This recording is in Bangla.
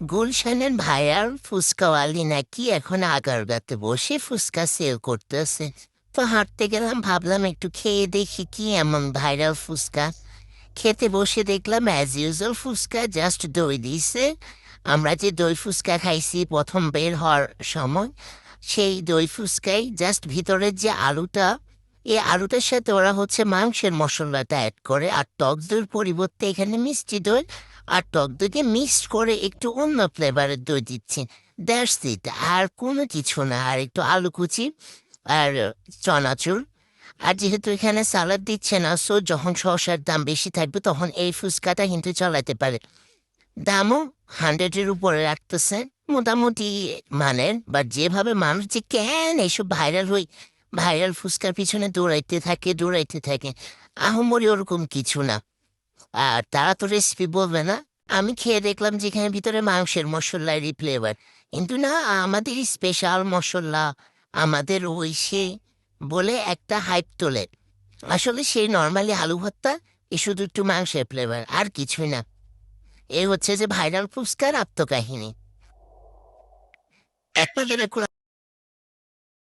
গুলশানের ভাইয়ার ফুচকাওয়ালি নাকি এখন আগারগাতে বসে ফুচকা সেল করতেছে। তো হাঁটতে গেলাম, ভাবলাম একটু খেয়ে দেখি কি এমন ভাইরাল ফুচকা। খেতে বসে দেখলাম অ্যাজ ইউজুয়াল ফুচকা জাস্ট দই দিছে। আমরা যে দই ফুচকা খাইছি প্রথম বের হওয়ার সময়, সেই দই ফুচকাই জাস্ট ভিতরের যে আলুটা, এই আলুটার সাথে ওরা হচ্ছে মাংসের মশলাটা অ্যাড করে আর টক দইয়ের পরিবর্তে এখানে মিষ্টি দই আর টক দইকে মিক্সড করে একটু অন্য ফ্লেভারের দই দিচ্ছেন দ্যাটস আর কোনো কিছু না। আর একটু আলু কুচি আর চনাচুর আর যেহেতু এখানে সালাদ দিচ্ছে না সো যখন শসার দাম বেশি থাকবে, তখন এই ফুচকাটা কিন্তু চালাতে পারে। দামও হান্ড্রেডের উপরে রাখতেছে। মোটামুটি মানের বা যেভাবে মানুষ যে কেন এইসব ভাইরাল হই ভাইরাল ফুচকার পিছনে দৌড়াইতে থাকে দৌড়াইতে থাকে, আহমরি ওরকম কিছু না। আর তারা তো রেসিপি বলবে না। আমি খেয়ে দেখলাম যেখানে ভিতরে মাংসের মশলারই ফ্লেভার কিন্তু না, আমাদের স্পেশাল মশলা, আমাদের ওই সে বলে একটা হাইপ তোলে। আসলে সেই নর্মালি আলু ভর্তা, এ শুধু একটু মাংসের ফ্লেভার আর কিছুই না। এই হচ্ছে যে ভাইরাল ফুচকার আত্মকাহিনী। একটা